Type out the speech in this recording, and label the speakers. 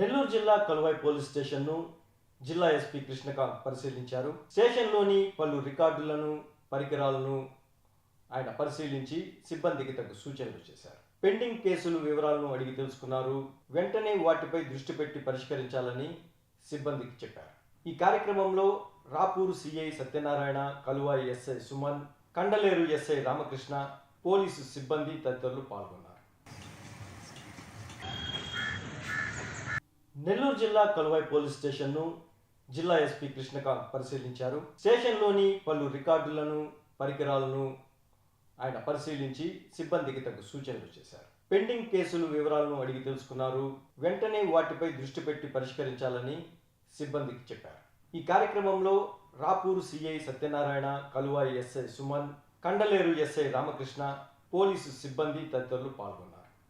Speaker 1: నెల్లూరు జిల్లా కలువాయి పోలీస్ స్టేషన్ను జిల్లా ఎస్పీ కృష్ణకాంత్ పరిశీలించారు. స్టేషన్లోని పలు రికార్డులను పరికరాలను ఆయన పరిశీలించి సిబ్బందికి తగు సూచనలు చేశారు. పెండింగ్ కేసులు వివరాలను అడిగి తెలుసుకున్నారు. వెంటనే వాటిపై దృష్టి పెట్టి పరిష్కరించాలని సిబ్బందికి చెప్పారు. ఈ కార్యక్రమంలో Rapur CI Satyanarayana Kaluvai SI Suman Kandaleru SI Ramakrishna police సిబ్బంది తదితరులు పాల్గొన్నారు. నెల్లూరు జిల్లా కలువాయి పోలీస్ స్టేషన్ను జిల్లా ఎస్పీ కృష్ణకాంత్ పరిశీలించారు. స్టేషన్లోని పలు రికార్డులను పరికరాలను ఆయన పరిశీలించి సిబ్బందికి తగు సూచనలు చేశారు. పెండింగ్ కేసులు వివరాలను అడిగి తెలుసుకున్నారు. వెంటనే వాటిపై దృష్టి పెట్టి పరిష్కరించాలని సిబ్బందికి చెప్పారు. ఈ కార్యక్రమంలో Rapur CI Satyanarayana Kaluvai SI Suman Kandaleru SI Ramakrishna police సిబ్బంది తదితరులు పాల్గొన్నారు.